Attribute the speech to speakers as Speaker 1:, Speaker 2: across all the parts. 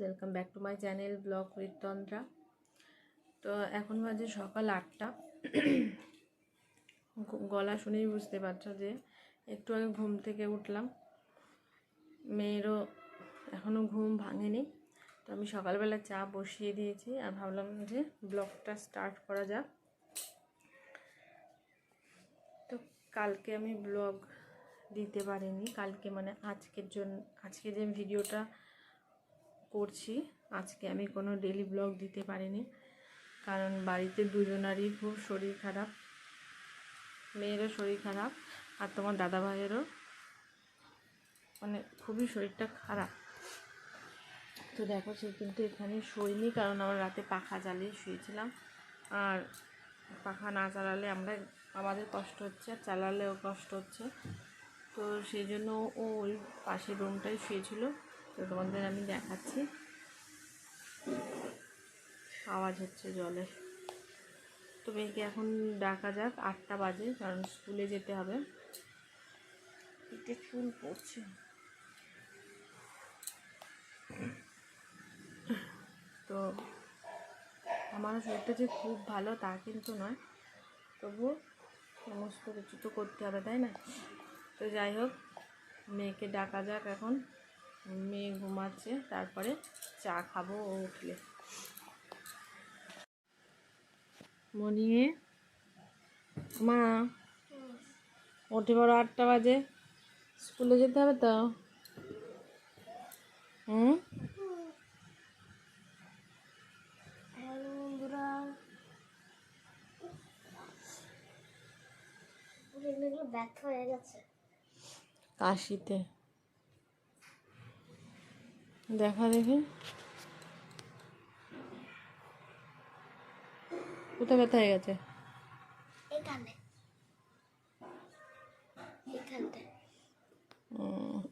Speaker 1: Welcome back to my channel blog Tandra তো এখন বাজে সকাল আটটা। গলা শুনেই বুঝতে পারছ যে একটু আগে ঘুম থেকে উঠলাম। মেয়েরও এখনও ঘুম ভাঙেনি। তো আমি সকালবেলা চা বসিয়ে দিয়েছি আর ভাবলাম যে ব্লগটা স্টার্ট করা যাক। তো কালকে আমি ব্লগ দিতে পারিনি। কালকে মানে আজকের জন্য আজকে যে ভিডিওটা করছি। আজকে আমি কোনো ডেলি ব্লগ দিতে পারিনি, কারণ বাড়িতে দুজনারই খুব শরীর খারাপ, মেয়েরও শরীর খারাপ, আর তোমার দাদা ভাইয়েরও মানে খুবই শরীরটা খারাপ। তো দেখো সে কিন্তু এখানে শুইনি কারণ আমরা রাতে পাখা জ্বালিয়ে শুয়েছিলাম। আর পাখা না চালালে আমরা, আমাদের কষ্ট হচ্ছে, আর চালালেও কষ্ট হচ্ছে। তো সেই জন্য ও ওই পাশের রুমটাই শুয়েছিল। তো তোমাদের আমি দেখাচ্ছি। আওয়াজ হচ্ছে জলের তো মেয়েকে এখন ডাকা যাক, আটটা বাজে, কারণ স্কুলে যেতে হবে। একটু চুল পড়ছে। তো আমার শরীরটা যে খুব ভালো তা কিন্তু নয়। তবু সমস্ত কিছু তো করতে হবে, তাই না? তো যাই হোক, মেয়েকে ডাকা যাক এখন। মেয়ে ঘুমাচ্ছে, তারপরে চা খাব ও উঠলে। মনিয়ে মা, উঠে বড় আটটা বাজে। স্কুলে যেতে হবে তো? হুম?
Speaker 2: হয়ে
Speaker 1: কাশিতে। দেখা দেখি। কোথায় ব্যথা হয়ে গেছে?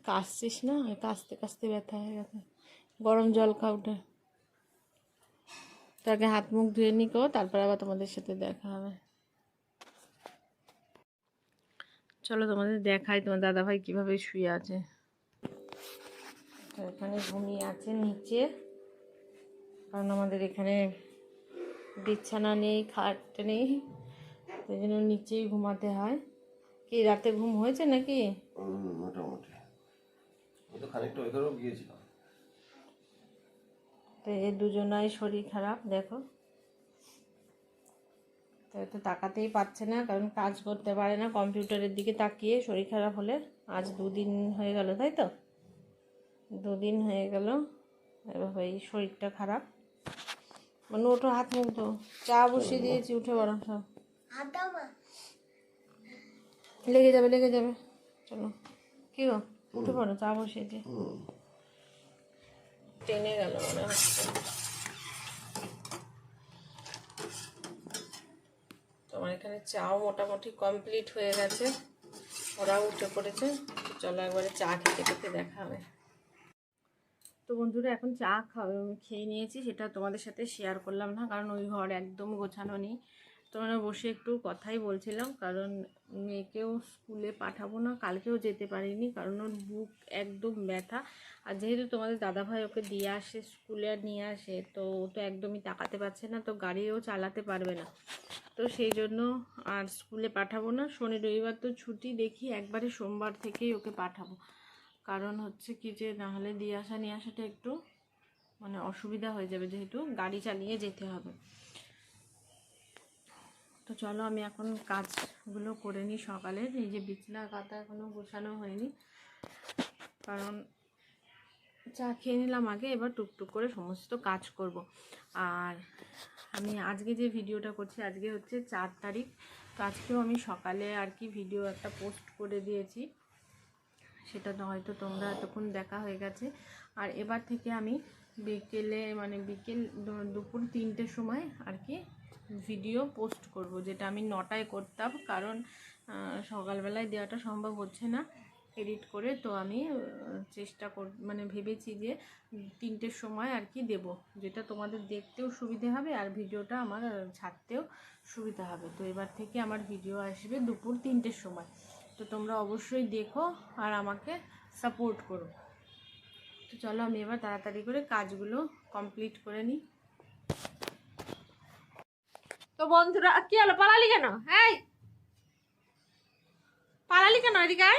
Speaker 1: কাশছিস না? কাশতে কাশতে ব্যথা হয়ে গেছে। গরম জল খা উঠে। তাকে হাত মুখ ধুয়ে নিকো তারপর আবার তোমাদের সাথে দেখা হবে। চলো তোমাদের দেখাই তোমার দাদাভাই কীভাবে শুয়ে আছে। এখানে ঘুমিয়ে আছে নিচে। কারণ আমাদের এখানে বিছানা নেই খাট নেই সেই জন্য নিচেই ঘুমাতে হয়। কি রাতে ঘুম হয়েছে নাকি?
Speaker 3: মোটামুটি। তো খানিকটা ওইখানেও গিয়েছিলাম।
Speaker 1: তো এ দুজনাই শরীর খারাপ দেখো। তো তো তাকাতেই পাচ্ছে না কারণ কাজ করতে পারে না। কম্পিউটারের দিকে তাকিয়ে শরীর খারাপ হলে আজ দুদিন হয়ে গেল তাই তো? দুদিন হয়ে গেল। এই শরীরটা খারাপ। মানে ওঠো, হাত মুখ ধো চা বসিয়ে দিয়েছি, উঠে বড় সব। লেগে যাবে লেগে যাবে। চলো। কি গো? উঠে পড়ো, চা বসিয়েছি
Speaker 3: হুম
Speaker 1: টেনে গেল মনে তোমার এখানে চাও মোটামুটি কমপ্লিট হয়ে গেছে। ওরাও উঠে পড়েছে। চলো একবারে চা খেতে খেতে দেখা হবে। তো বন্ধুরা এখন চা খেয়ে নিয়েছি, সেটা তোমাদের সাথে শেয়ার করলাম না, কারণ ওই ঘর একদম গোছানো নেই। তোমরা বসে একটু কথাই বলছিলাম, কারণ মেয়েকেও স্কুলে পাঠাবো না, কালকেও যেতে পারিনি, কারণ ওর বুক একদম ব্যথা। আর যেহেতু তোমাদের দাদাভাই ওকে দিয়ে আসে, স্কুলে আর নিয়ে আসে, তো ও তো একদমই তাকাতে পারছে না, তো গাড়িও চালাতে পারবে না। তো সেই জন্য আর স্কুলে পাঠাবো না, শনি রবিবার তো ছুটি, দেখি একবারে সোমবার থেকেই ওকে পাঠাবো। কারণ হচ্ছে কি যে নাহলে দিয়ে আসা, নিয়ে আসাটা একটু মানে অসুবিধা হয়ে যাবে যেহেতু গাড়ি চালিয়ে যেতে হবে। তো চলো আমি এখন কাজগুলো করে নিই সকালের এই যে বিছনা কাতা এখনও গোছানো হয়নি। কারণ চা খেয়ে নিলাম আগে, এবার টুকটুক করে সমস্ত কাজ করব। আর আমি আজকে যে ভিডিওটা করছি, আজকে হচ্ছে চার তারিখ। তো আজকেও আমি সকালে আর কি ভিডিও একটা পোস্ট করে দিয়েছি। সেটা হয়তো তোমরা এতক্ষণ দেখা হয়ে গেছে। আর এবার থেকে আমি বিকেলে মানে বিকেল দুপুর তিনটের সময় আর কি ভিডিও পোস্ট করব, যেটা আমি নটায় করতাম। কারণ সকালবেলায় দেওয়াটা সম্ভব হচ্ছে না। এডিট করে তো আমি চেষ্টা কর মানে ভেবেছি যে তিনটের সময় আর কি দেব। যেটা তোমাদের দেখতেও সুবিধে হবে আর ভিডিওটা আমার ছাড়তেও সুবিধা হবে। তো এবার থেকে আমার ভিডিও আসবে দুপুর তিনটের সময়। তো তোমরা অবশ্যই দেখো আর আমাকে সাপোর্ট করো। তো চলো আমি এবার তাড়াতাড়ি করে কাজগুলো কমপ্লিট করে নিই। তো বন্ধুরা, কি হলো? পালালি কেন? এই! পালালি কেন এদিকে?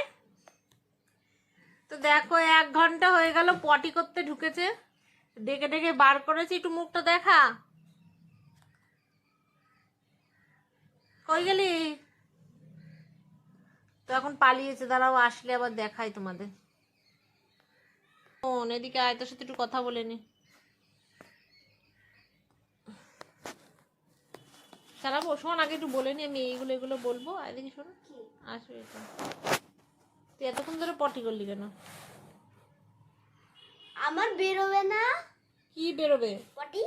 Speaker 1: তো দেখো, এক ঘণ্টা হয়ে গেল, পটি করতে ঢুকেছে। ডেকে ডেকে বার করেছি, একটু মুখটা দেখা। কই গেলি? তো এখন পালিয়েছে দাঁড়াও আসলে আবার দেখাই তোমাদের। এদিকে আয় তোর সাথে একটু কথা বলে নি। চালাবো শোন আগে একটু বলে নি আমি এইগুলো এগুলো বলব। আর এদিকে শোন। আসবে এটা। তুই এতক্ষণ ধরে পটি করলি কেন?
Speaker 2: আমার বেরোবে না।
Speaker 1: কি বেরোবে?
Speaker 2: পটি?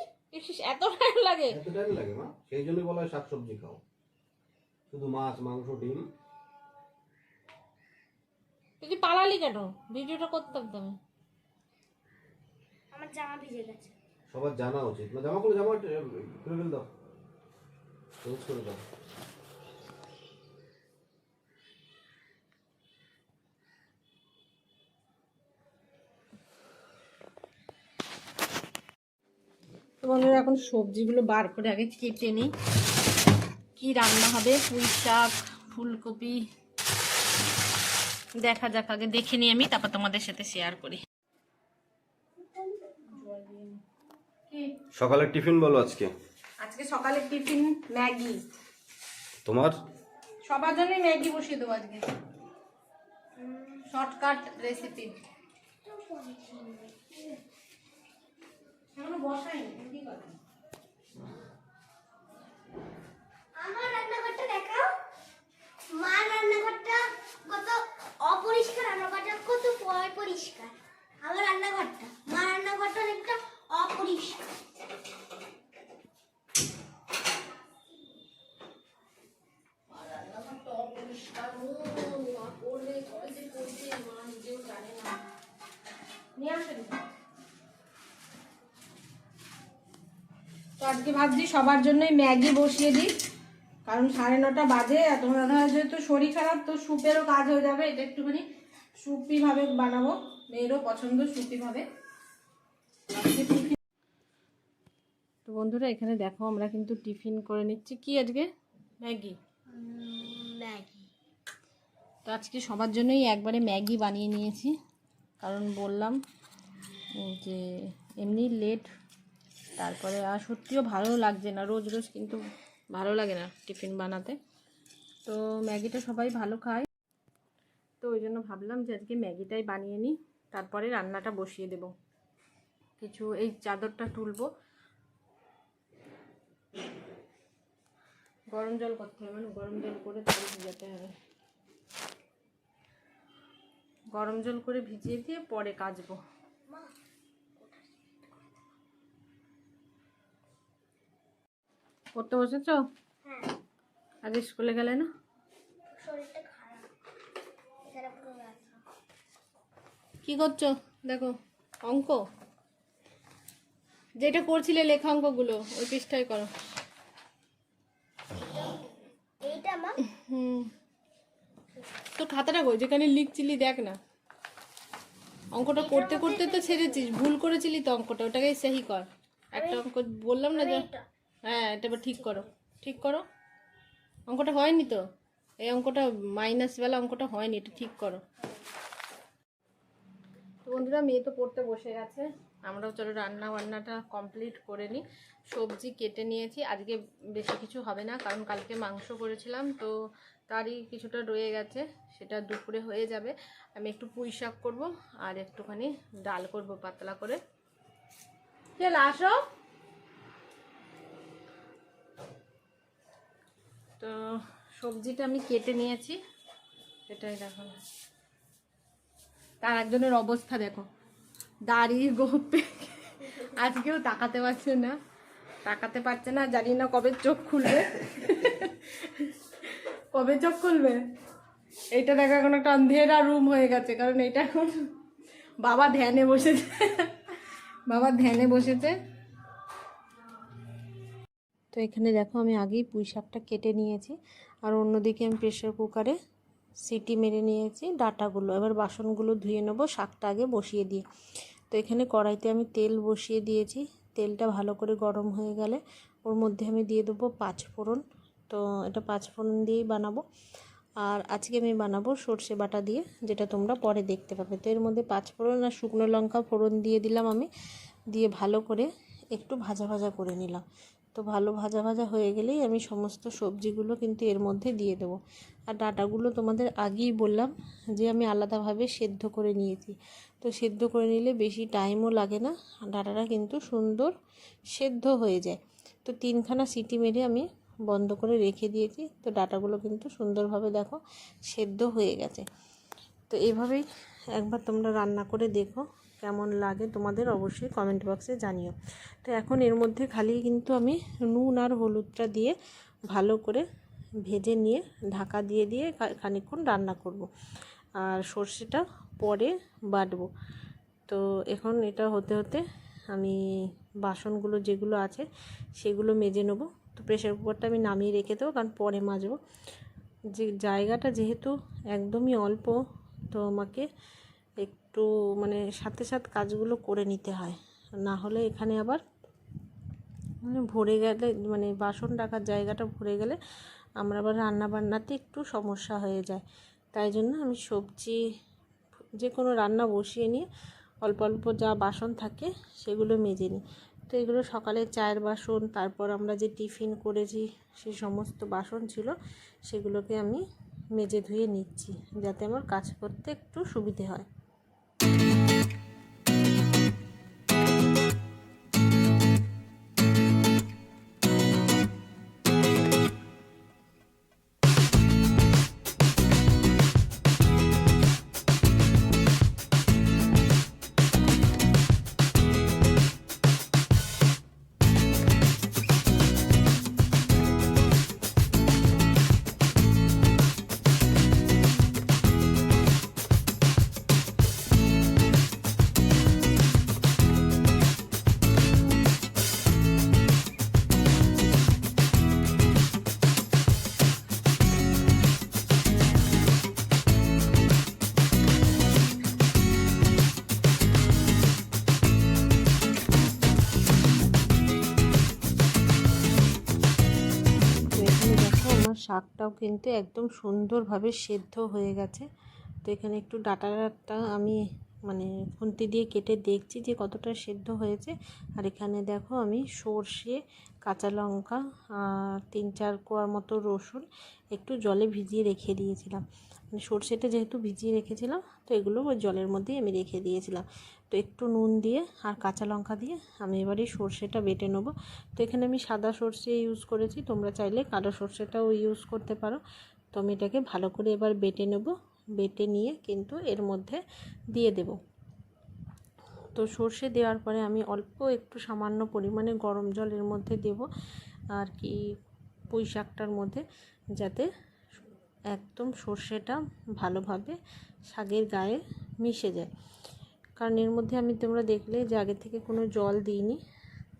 Speaker 1: এত টাইম লাগে।
Speaker 3: এত টাইম লাগে মা? সেই জন্যই বলা হয় শাকসবজি খাও। শুধু মাছ মাংস ডিম।
Speaker 1: তুই পালালি কেন? ভিডিওটা করতাম তো আমি।
Speaker 2: আমার জামা ভিজে গেছে।
Speaker 3: সবার জানা উচিত। না জামা খুলে জামা খুলে ফেল দাও। চেঞ্জ করে দাও।
Speaker 1: বন্ধুরা এখন সবজিগুলো বার করে আগে কেটে নিই। কি রান্না হবে? পুঁই শাক ফুলকপি। দেখা যাক আগে দেখে নিই আমি তারপর তোমাদের সাথে শেয়ার করি।
Speaker 3: সকালের টিফিন বলো আজকে।
Speaker 1: আজকে সকালের টিফিন ম্যাগি।
Speaker 3: তোমার?
Speaker 1: সবার জন্যই ম্যাগি বসিয়ে দেবো আজকে। শর্টকাট রেসিপি এখনও বসাইনি কি কথা
Speaker 2: আমার রান্নাঘরটা দেখাও মা রান্নাঘরটা কত অপরিষ্কার রান্নাঘরটা কত পয় পরিষ্কার আমার রান্নাঘরটা মা রান্নাঘরটা অনেকটা অপরিষ্কার
Speaker 1: তো আজকে ভাবছি সবার জন্যই ম্যাগি বসিয়ে দিই। কারণ সাড়ে নটা বাজে আর তোমার দাদা যেহেতু শরীর খারাপ তো স্যুপেরও কাজ হয়ে যাবে। এটা একটুখানি সুপি ভাবে বানাবো। মেয়েরও পছন্দ সুপি ভাবে। আজকে তো বন্ধুরা এখানে দেখো আমরা কিন্তু টিফিন করে নিচ্ছি। কি আজকে? ম্যাগি।
Speaker 2: ম্যাগি।
Speaker 1: তো আজকে সবার জন্যই একবারে ম্যাগি বানিয়ে নিয়েছি। কারণ বললাম যে এমনি লেট তারপরে, আর সত্যিও ভালো লাগছে না, রোজ রোজ কিন্তু ভালো লাগে না টিফিন বানাতে। তো ম্যাগিটা সবাই ভালো খায়। তো ওই জন্য ভাবলাম যে আজকে ম্যাগিটাই বানিয়ে নিই, তারপরে রান্নাটা বসিয়ে দেব। কিছু এই চাদরটা তুলবো। গরম জল করতে হবে মানে গরম জল করে তারপরে ভিজাতে হবে। গরম জল করে ভিজিয়ে দিয়ে পরে কাচবো। পড়তে বসেছ?
Speaker 2: হ্যাঁ।
Speaker 1: আজ স্কুলে গেলে না? কি করছ? দেখো অঙ্ক। যেটা করছিলে লেখা অঙ্কগুলো ওই পৃষ্ঠায় করো। হুম। তো খাতাটা কই? যেখানে লিখছিলি দেখ না। অঙ্কটা করতে করতে তো ছেড়েছিস ভুল করেছিলি তো অঙ্কটা। ওটাকে সেহি কর। একটা অঙ্ক বললাম না যে হ্যাঁ এটা এবার ঠিক করো। ঠিক করো। অঙ্কটা হয়নি তো? এই অঙ্কটা মাইনাস বেলা অঙ্কটা হয়নি, এটা ঠিক করো। তো বন্ধুরা, মেয়ে তো পড়তে বসে গেছে। আমরাও চলো রান্না বান্নাটা কমপ্লিট করে নিই। সবজি কেটে নিয়েছি। আজকে বেশি কিছু হবে না, কারণ কালকে মাংস করেছিলাম, তো তারই কিছুটা রয়ে গেছে। সেটা দুপুরে হয়ে যাবে। আমি একটু পুঁই শাক করব আর একটুখানি ডাল করব পাতলা করে। চল, আসো। তো সবজিটা আমি কেটে নিয়েছি। এটাই দেখো। তার একজনের অবস্থা দেখো। দাড়ি, গোপে। আজকেও তাকাতে পারছে না। তাকাতে পারছে না, জানি না কবে চোখ খুলবে। কবে চোখ খুলবে? এইটা দেখো এখন একটা অন্ধেরা রুম হয়ে গেছে, কারণ এটা এখন বাবা ধ্যানে বসেছে। বাবা ধ্যানে বসেছে। তো এখানে দেখো আমি আগেই পুঁই শাকটা কেটে নিয়েছি। আর অন্যদিকে আমি প্রেশার কুকারে সিটি মেরে নিয়েছি ডাটাগুলো। এবার বাসনগুলো ধুয়ে নেব, শাকটা আগে বসিয়ে দিয়ে। তো এখানে কড়াইতে আমি তেল বসিয়ে দিয়েছি। তেলটা ভালো করে গরম হয়ে গেলে ওর মধ্যে আমি দিয়ে দেবো পাঁচ ফোড়ন তো এটা পাঁচ ফোড়ন দিয়েই বানাবো। আর আজকে আমি বানাবো সর্ষে বাটা দিয়ে, যেটা তোমরা পরে দেখতে পাবে। তো এর মধ্যে পাঁচ ফোড়ন আর শুকনো লঙ্কা ফোড়ন দিয়ে দিলাম আমি। দিয়ে ভালো করে একটু ভাজা ভাজা করে নিলাম। তো ভালো ভাজা ভাজা হয়ে গেলেই আমি সমস্ত সবজিগুলো কিন্তু এর মধ্যে দিয়ে দেবো। আর ডাটাগুলো তোমাদের আগেই বললাম যে আমি আলাদাভাবে সেদ্ধ করে নিয়েছি। তো সেদ্ধ করে নিলে বেশি টাইমও লাগে না, ডাটাটা কিন্তু সুন্দর সেদ্ধ হয়ে যায়। তো তিনখানা সিটি মেরে আমি বন্ধ করে রেখে দিয়েছি। তো ডাটাগুলো কিন্তু সুন্দরভাবে দেখো সেদ্ধ হয়ে গেছে। তো এভাবেই একবার তোমরা রান্না করে দেখো। কেমন লাগে তোমাদের অবশ্যই কমেন্ট বক্সে জানিও। তো এখন এর মধ্যে খালি কিন্তু আমি নুন আর হলুদটা দিয়ে ভালো করে ভেজে নিয়ে ঢাকা দিয়ে দিয়ে খা- খানিকক্ষণ রান্না করব। আর সর্ষেটা পরে বাটবো। তো এখন এটা হতে হতে আমি বাসনগুলো যেগুলো আছে সেগুলো মেজে নেব। তো প্রেশার কুকারটা আমি নামিয়ে রেখে দেবো, কারণ পরে মাজবো। যে জায়গাটা যেহেতু একদমই অল্প, তো আমাকে একটু মানে সাথে সাথে কাজগুলো করে নিতে হয়। না হলে এখানে আবার মানে ভরে গেলে মানে বাসন রাখার জায়গাটা ভরে গেলে আমরা আবার রান্না বান্নাতে একটু সমস্যা হয়ে যায়। তাই জন্য আমি সবজি, যে কোনো রান্না বসিয়ে নিয়ে অল্প অল্প যা বাসন থাকে সেগুলো মেজে নিই। তো এগুলো সকালে চায়ের বাসন, তারপর আমরা যে টিফিন করেছি সে সমস্ত বাসন ছিল সেগুলোকে আমি মেজে ধুয়ে নিচ্ছি যাতে আমার কাজ করতে একটু সুবিধে হয়। শাকটাও কিন্তু একদম সুন্দরভাবে সেদ্ধ হয়ে গেছে। তো এখানে একটু ডাটাটা আমি মানে খুন্তি দিয়ে কেটে দেখছি যে কতটা সেদ্ধ হয়েছে। আর এখানে দেখো আমি সর্ষে, কাঁচা লঙ্কা তিন চার কোয়ার মতো রসুন একটু জলে ভিজিয়ে রেখে দিয়েছিলাম। মানে সর্ষেটা যেহেতু ভিজিয়ে রেখেছিলাম, তো এগুলো ওই জলের মধ্যেই আমি রেখে দিয়েছিলাম। তো একটু নুন দিয়ে আর কাঁচা লঙ্কা দিয়ে আমি এবারে সর্ষেটা বেটে নেব। তো এখানে আমি সাদা সর্ষে ইউজ করেছি, তোমরা চাইলে কালো সর্ষেটাও ইউজ করতে পারো। তো আমি এটাকে ভালো করে এবার বেটে নেব। বেটে নিয়ে কিন্তু এর মধ্যে দিয়ে দেব। তো সর্ষে দেওয়ার পরে আমি অল্প একটু সামান্য পরিমাণে গরম জল এর মধ্যে দেব আর কি পুঁই শাকটার মধ্যে, যাতে একদম সর্ষেটা ভালোভাবে শাকের গায়ে মিশে যায়। কারণ এর মধ্যে আমি তোমরা দেখলে যে আগে থেকে কোনো জল দিইনি,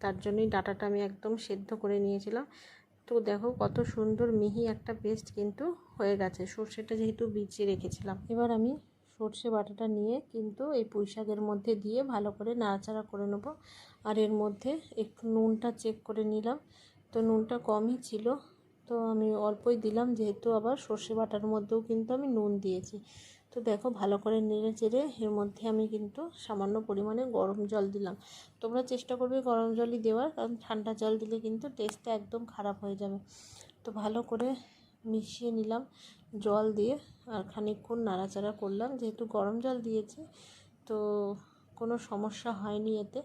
Speaker 1: তার জন্যই ডাটাটা আমি একদম সেদ্ধ করে নিয়েছিলাম। তো দেখো কত সুন্দর মিহি একটা পেস্ট কিন্তু হয়ে গেছে। সর্ষেটা যেহেতু ভিজিয়ে রেখেছিলাম। এবার আমি সর্ষে বাটাটা নিয়ে কিন্তু এই পুঁই শাকের মধ্যে দিয়ে ভালো করে নাড়াচাড়া করে নেব। আর এর মধ্যে একটু নুনটা চেক করে নিলাম। তো নুনটা কমই ছিল। তো আমি অল্পই দিলাম, যেহেতু আবার সর্ষে বাটার মধ্যেও কিন্তু আমি নুন দিয়েছি। তো দেখো ভালো করে নেড়ে চেড়ে এর মধ্যে আমি কিন্তু সামান্য পরিমাণে গরম জল দিলাম। তোমরা চেষ্টা করবে গরম জলই দেওয়ার, কারণ ঠান্ডা জল দিলে কিন্তু টেস্টটা একদম খারাপ হয়ে যাবে। তো ভালো করে মিশিয়ে নিলাম জল দিয়ে আর খানিকক্ষণ নাড়াচাড়া করলাম। যেহেতু গরম জল দিয়েছি, তো কোনো সমস্যা হয়নি এতে।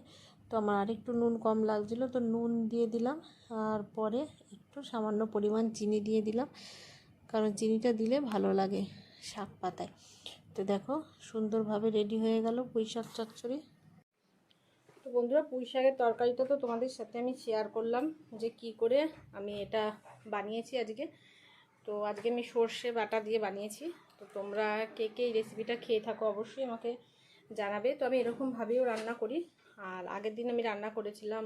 Speaker 1: তো আমার আরেকটু নুন কম লাগছিল, তো নুন দিয়ে দিলাম। আর পরে একটু সামান্য পরিমাণ চিনি দিয়ে দিলাম, কারণ চিনিটা দিলে ভালো লাগে। শাক পাতায়। তো দেখো, সুন্দরভাবে রেডি হয়ে গেল পুঁই শাক চচ্চড়ি। তো বন্ধুরা পুঁই শাকের তরকারিটা তো তোমাদের সাথে আমি শেয়ার করলাম যে কি করে আমি এটা বানিয়েছি আজকে। তো আজকে আমি সর্ষে বাটা দিয়ে বানিয়েছি। তো তোমরা কে কে এই রেসিপিটা খেয়ে থাকো অবশ্যই আমাকে জানাবে। তো আমি এরকমভাবেও রান্না করি। আর আগের দিন আমি রান্না করেছিলাম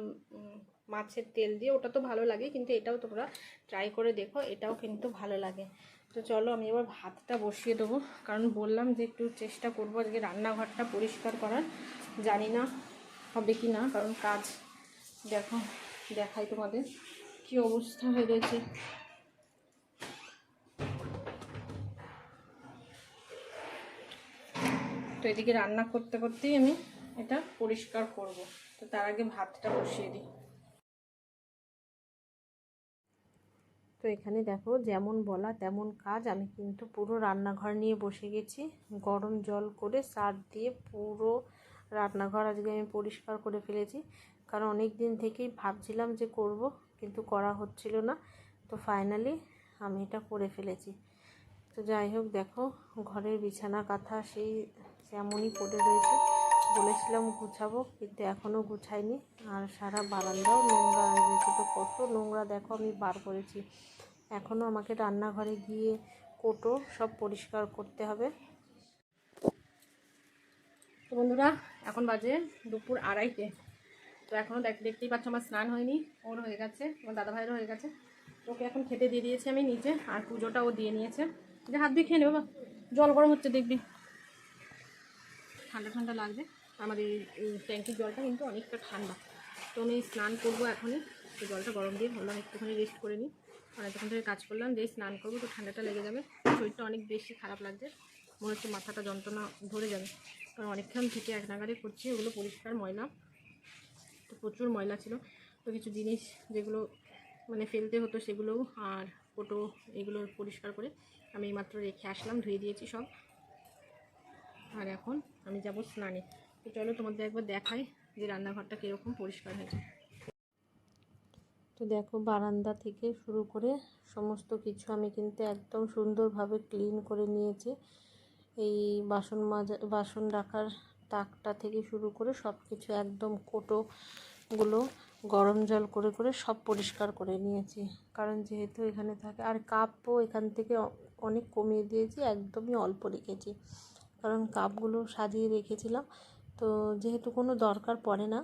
Speaker 1: মাছের তেল দিয়ে। ওটা তো ভালো লাগে, কিন্তু এটাও তোমরা ট্রাই করে দেখো, এটাও কিন্তু ভালো লাগে। তো চলো আমি এবার ভাতটা বসিয়ে দেবো। কারণ বললাম যে একটু চেষ্টা করব আজকে রান্নাঘরটা পরিষ্কার করার। জানি না হবে কি না, কারণ কাজ দেখো, দেখাই তোমাদের কি অবস্থা হয়ে রয়েছে। তো এদিকে রান্না করতে করতেই আমি এটা পরিষ্কার করব। তো তার আগে ভাতটা বসিয়ে দিই। তো এখানে দেখো যেমন বলা তেমন কাজ। আমি কিন্তু পুরো রান্নাঘর নিয়ে বসে গেছি। গরম জল করে সার দিয়ে পুরো রান্নাঘর আজকে আমি পরিষ্কার করে ফেলেছি। কারণ অনেক দিন থেকেই ভাবছিলাম যে করব, কিন্তু করা হচ্ছিল না। তো ফাইনালি আমি এটা করে ফেলেছি। তো যাই হোক, দেখো ঘরের বিছানা কাঁথা সেই তেমনই পড়ে রয়েছে। বলেছিলাম গুছাবো, কিন্তু এখনও গুছাইনি। আর সারা বারান্দাও নোংরা হয়ে রয়েছে তো কত নোংরা, দেখো আমি বার করেছি। এখনও আমাকে রান্নাঘরে গিয়ে কোটো সব পরিষ্কার করতে হবে। তো বন্ধুরা, এখন বাজে দুপুর আড়াইটে। তো এখনও দেখ, দেখতেই পাচ্ছ আমার স্নান হয়নি, ওর হয়ে গেছে, আমার দাদা ভাইয়েরও হয়ে গেছে। ওকে এখন খেতে দিয়ে দিয়েছি আমি নিচে আর পুজোটা ও দিয়ে নিয়েছে। যে হাত দিয়ে খেয়ে নেবে জল গরম হচ্ছে দেখবি। ঠান্ডা ঠান্ডা লাগবে আমাদের এই- ট্যাঙ্কির জলটা কিন্তু অনেকটা ঠান্ডা। তো আমি স্নান করব এখনই। তো জলটা গরম দিয়ে ভাবলাম একটুখানি রেস্ট করে নিই। আর এতক্ষণ থেকে কাজ করলাম যেই স্নান করব, তো ঠান্ডাটা লেগে যাবে। শরীরটা অনেক বেশি খারাপ লাগছে। মনে হচ্ছে মাথাটা যন্ত্রণা ধরে যাবে। কারণ অনেকক্ষণ থেকে এক নাগারে করছি ওগুলো পরিষ্কার ময়লা। তো প্রচুর ময়লা ছিল। তো কিছু জিনিস যেগুলো মানে ফেলতে হতো সেগুলোও আর ফটো এগুলো পরিষ্কার করে আমি এইমাত্র রেখে আসলাম, ধুয়ে দিয়েছি সব। আর এখন আমি যাব স্নানে। তো চলো তোমাদের একবার দেখাই যে রান্নাঘরটা কীরকম পরিষ্কার হয়েছে। তো দেখো, বারান্দা থেকে শুরু করে সমস্ত কিছু আমি কিন্তু একদম সুন্দরভাবে ক্লিন করে নিয়েছি। এই বাসন মাজা, বাসন রাখার তাকটা থেকে শুরু করে সব কিছু একদম কোটোগুলো গরম জল করে করে সব পরিষ্কার করে নিয়েছি। কারণ যেহেতু এখানে থাকে, আর কাপও এখান থেকে অনেক কমিয়ে দিয়েছি, একদমই অল্প রেখেছি। কারণ কাপগুলো সাজিয়ে রেখেছিলাম তো যেহেতু কোনো দরকার পড়ে না,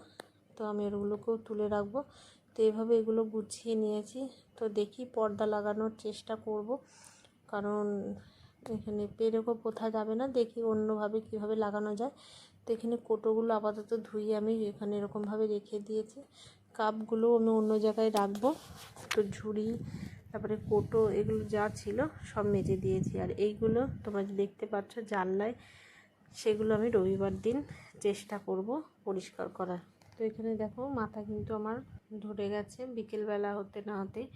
Speaker 1: তো আমি ওগুলোকেও তুলে রাখব। তো এইভাবে এগুলো গুছিয়ে নিয়েছি। তো দেখি পর্দা লাগানোর চেষ্টা করব। কারণ এখানে পেরেকও পোথা যাবে না, দেখি অন্যভাবে কীভাবে লাগানো যায়। তো এখানে কোটোগুলো আপাতত ধুয়ে আমি এখানে এরকমভাবে রেখে দিয়েছি। কাপগুলো আমি অন্য জায়গায় রাখব। তো ঝুড়ি, তারপরে কোটো, এগুলো যা ছিল সব মেজে দিয়েছি। আর এইগুলো তোমরা দেখতে পাচ্ছ জানলায় সেগুলো আমি রবিবার দিন চেষ্টা করব পরিষ্কার করার। তো এখানে দেখো মাথা কিন্তু আমার ধরে গেছে বিকেলবেলা হতে না হতে।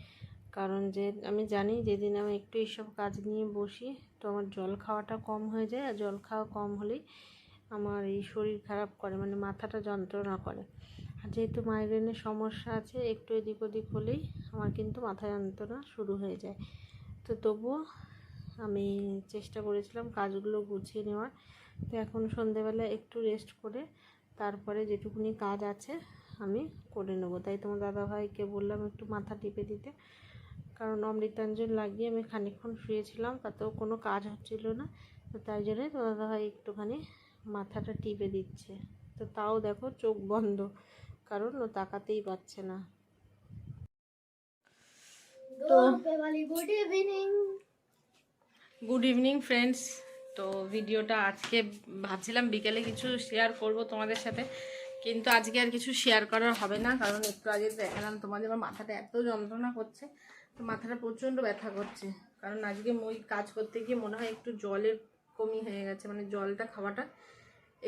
Speaker 1: কারণ যে আমি জানি যেদিন আমি একটু এইসব কাজ নিয়ে বসি তো আমার জল খাওয়াটা কম হয়ে যায় আর জল খাওয়া কম হলেই আমার এই শরীর খারাপ করে মানে মাথাটা যন্ত্রণা করে। আর যেহেতু মাইগ্রেনের সমস্যা আছে, একটু এদিক ওদিক হলেই আমার কিন্তু মাথা যন্ত্রণা শুরু হয়ে যায়। তো তবুও আমি চেষ্টা করেছিলাম কাজগুলো গুছিয়ে নেওয়ার। তো এখন সন্ধেবেলা একটু রেস্ট করে তারপরে যেটুকুনি কাজ আছে আমি করে নেব। তাই তোমার দাদাভাইকে বললাম একটু মাথা টিপে দিতে। কারণ অমৃতাঞ্জন লাগিয়ে আমি খানিকক্ষণ শুয়েছিলাম, তাতেও কোনো কাজ হচ্ছিল না। তো তাই জন্যই তোমার দাদাভাই একটুখানি মাথাটা টিপে দিচ্ছে। তো তাও দেখো চোখ বন্ধ, কারণ ও তাকাতেই পাচ্ছে না।
Speaker 2: Good evening
Speaker 1: good evening friends তো ভিডিওটা আজকে ভাবছিলাম বিকেলে কিছু শেয়ার করব তোমাদের সাথে, কিন্তু আজকে আর কিছু শেয়ার করার হবে না, কারণ একটু আগে দেখালাম তোমাদের আমার মাথাটা এত যন্ত্রণা করছে, তো মাথাটা প্রচণ্ড ব্যথা করছে, কারণ আজকে মই কাজ করতে গিয়ে মনে হয় একটু জলের কমি হয়ে গেছে মানে জলটা খাওয়াটা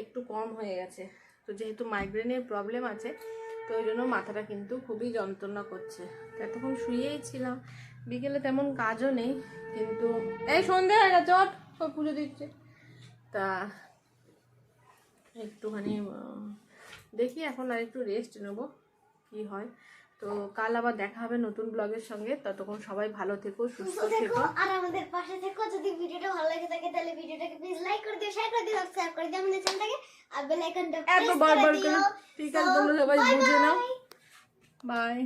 Speaker 1: একটু কম হয়ে গেছে, তো যেহেতু মাইগ্রেনের প্রবলেম আছে, তো ওই জন্য মাথাটা কিন্তু খুবই যন্ত্রণা করছে এতক্ষণ শুয়েই ছিলাম, বিকেলে তেমন কাজও নেই, কিন্তু, এই সন্ধে হয়ে গেছে সব পুজো দিচ্ছে। তা একটুখানি দেখি এখন আর একটু রেস্ট নেব কি হয়। তো কাল আবার দেখা হবে নতুন ব্লগের সঙ্গে। ততক্ষণ সবাই ভালো থেকো সুস্থ থেকো।
Speaker 2: আর আমাদের পাশে থেকো। যদি ভিডিওটা ভালো লাগে থাকে তাহলে ভিডিওটাকে প্লিজ লাইক করে দিও শেয়ার করে দিও সাবস্ক্রাইব করে দিও। আমাদের চ্যানেলটাকে আর বেল আইকনটা প্রেস
Speaker 1: করে
Speaker 2: দিও।
Speaker 1: ঠিক আছে তোমরা সবাই বুঝে নাও। বাই